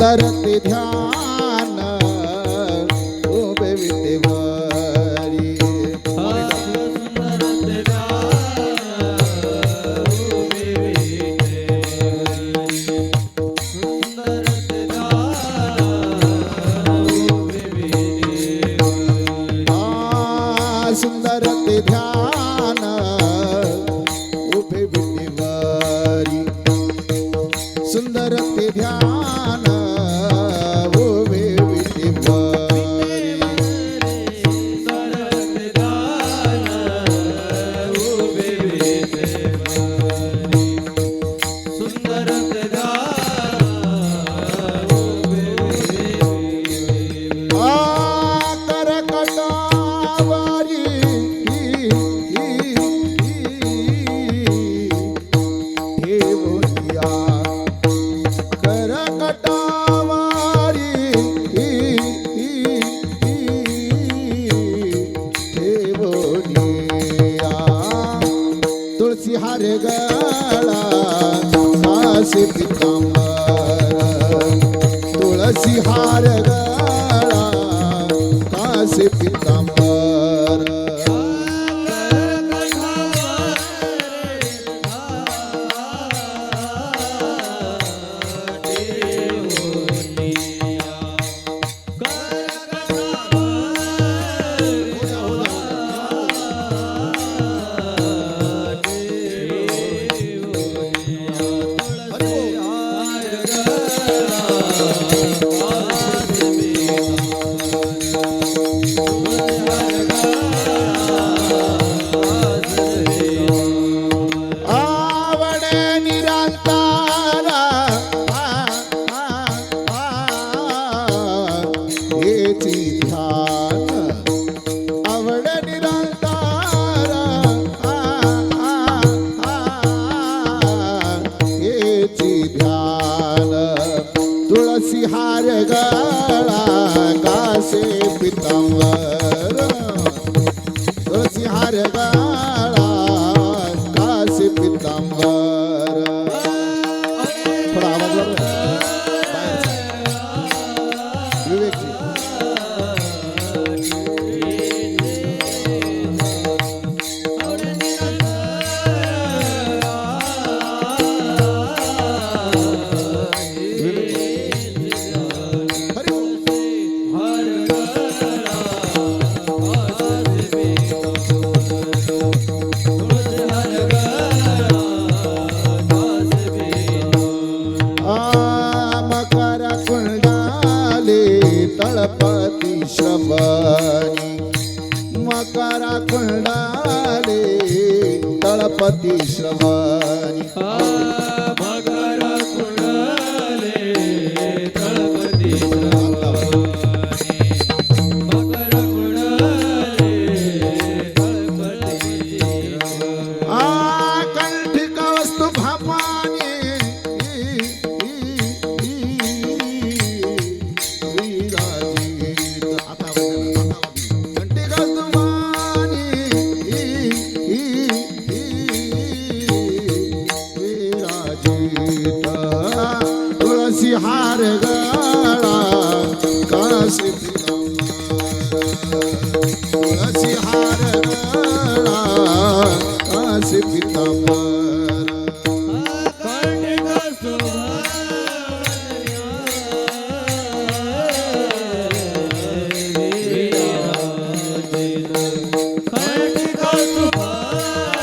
करते ध्यान पितांबर तुळसी हार Oh. गणपती शबरी मकरा खंडाले तळपती श्रवणी हार गाड़ा काशी पिता कसी हार गाड़ा काशी पिता Oh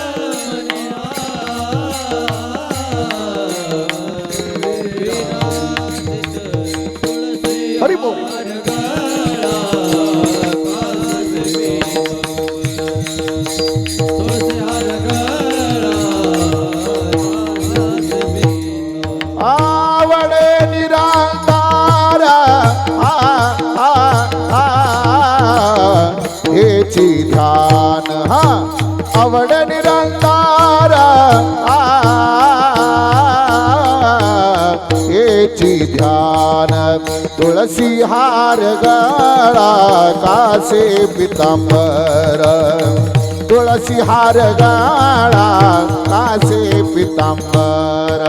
हा आवड निरंकारा. येची ध्यान तुळसी हार गळा कासे पितांबर. तुळसी हार गळा कासे पितांबर.